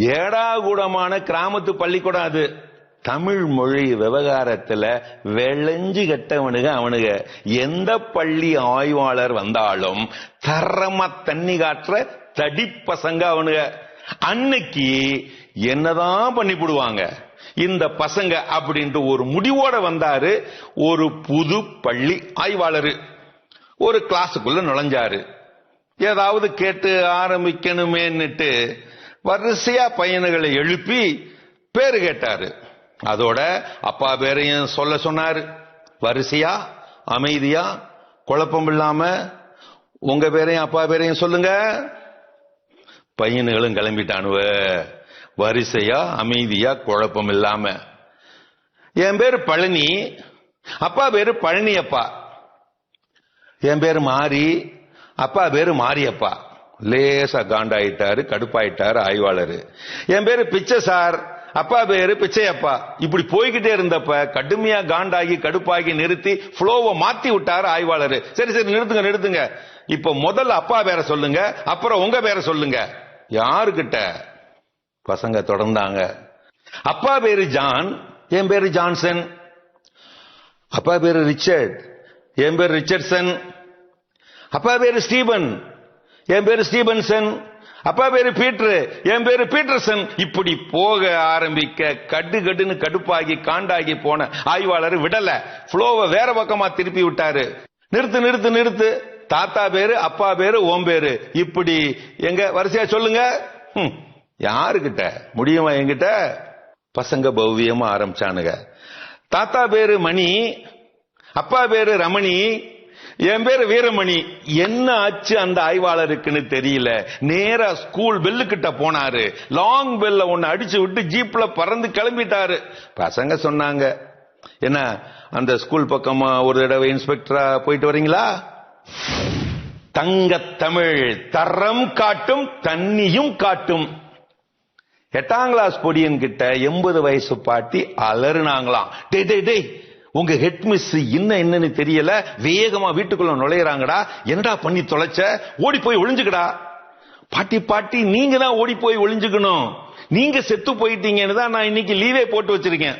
ஏடாகூடமான கிராமத்து பள்ளிக்கூடம் அது. தமிழ் மொழி விவகாரத்துல வெள்ளஞ்சு கெட்டவனுக அவனுக. எந்த பள்ளி ஆய்வாளர் வந்தாலும் தரமா தண்ணி காட்டுற தடி பசங்க அவனுக. அன்னைக்கு என்னதான் பண்ணி போடுவாங்க? இந்த பசங்க அப்படின்ட்டு ஒரு முடிவோட வந்தாரு. ஒரு புது பள்ளி ஆய்வாளர். ஒரு கிளாஸுக்குள்ள நுழைஞ்சாரு. ஏதாவது கேட்டு ஆரம்பிக்கணுமேன்னுட்டு வரிசையா பையனுகளை எழுப்பி பேரு கேட்டாரு. அதோட அப்பா பேரையும் சொல்ல சொன்னாரு. வரிசையா அமைதியா குழப்பம் இல்லாம உங்க பேரையும் அப்பா பேரையும் சொல்லுங்க. பையனுகளும் கிளம்பிட்டானுவ. வரிசையா அமைதியா குழப்பம் இல்லாம. என் பேரு பழனி அப்பா பேரு பழனியப்பா. என் பேரு மாறி அப்பா பேரு மாரியப்பா. லேசா காண்டாயிட்டாரு கடுப்பாயிட்டாரு ஆய்வாளர். என் பேரு பிச்சை சார் அப்பா பேரு பிச்சையப்பா. இப்படி போய்கிட்டே இருந்தப்ப கடுமையா காண்டாகி கடுப்பாகி நிறுத்தி ஃப்ளோவை மாத்தி விட்டாரு ஆய்வாளர். சரி சரி நிறுத்துங்க நிறுத்துங்க. இப்ப முதல்ல அப்பா பேரை சொல்லுங்க அப்புறம் உங்க பேரை சொல்லுங்க. யாருக்கிட்ட? பசங்க தொடர்ந்தாங்க. அப்பா பேரு ஜான் என் பேரு ஜான்சன். அப்பா பேரு ரிச்சர்ட் என் பேர் ரிச்சர்ட்சன். அப்பா பேரு ஸ்டீபன். என் பேரு ஸ்டீபன்சன். அப்பா பேரு பீட்ரு. என் பேரு பீட்டர்சன். இப்படி போக ஆரம்பிக்க கடு கடுன்னு கடுப்பாகி காண்டாகி போன ஆய்வாளர் விடல. ஃப்ளோவை வேற பக்கமா திருப்பி விட்டாரு. நிறுத்து நிறுத்து நிறுத்து. தாத்தா பேரு அப்பா பேரு ஓம் பேரு. இப்படி எங்க வரிசையா சொல்லுங்க. ஹம், யாருகிட்ட? முடியுமா எங்கிட்ட பசங்க பௌவியமா ஆரம்பிச்சானுங்க. தாத்தா பேரு மணி அப்பா பேரு ரமணி என் பேர் வீரமணி. என்ன ஆச்சு அந்த ஆய்வாளருக்குன்னு தெரியல. நேரா ஸ்கூல் பெல்லு கிட்ட போனாரு லாங் பெல்ல ஒன்னு அடிச்சு விட்டு ஜீப்ல பறந்து கிளம்பிட்டாரு. பசங்க சொன்னாங்க என்ன அந்த ஸ்கூல் பக்கமா ஒரு தடவை இன்ஸ்பெக்டரா போயிட்டு வரீங்களா? தங்க தமிழ் தரம் காட்டும் தண்ணியும் காட்டும். எட்டாம் கிளாஸ் பொடியன் கிட்ட எண்பது வயசு பாட்டி அலறுனாங்களாம். டேய் டேய் டேய் உங்க ஹெட் மிஸ் இன்னும் என்னன்னு தெரியல வேகமா வீட்டுக்குள்ள நுழையறாங்கடா என்னடா பண்ணி தொலைச்ச? ஓடி போய் ஒளிஞ்சுக்கடா. பாட்டி பாட்டி நீங்க தான் ஓடி போய் ஒளிஞ்சுக்கணும். நீங்க செத்து போயிட்டீங்கன்னு தான் நான் இன்னைக்கு லீவே போட்டு வச்சிருக்கேன்.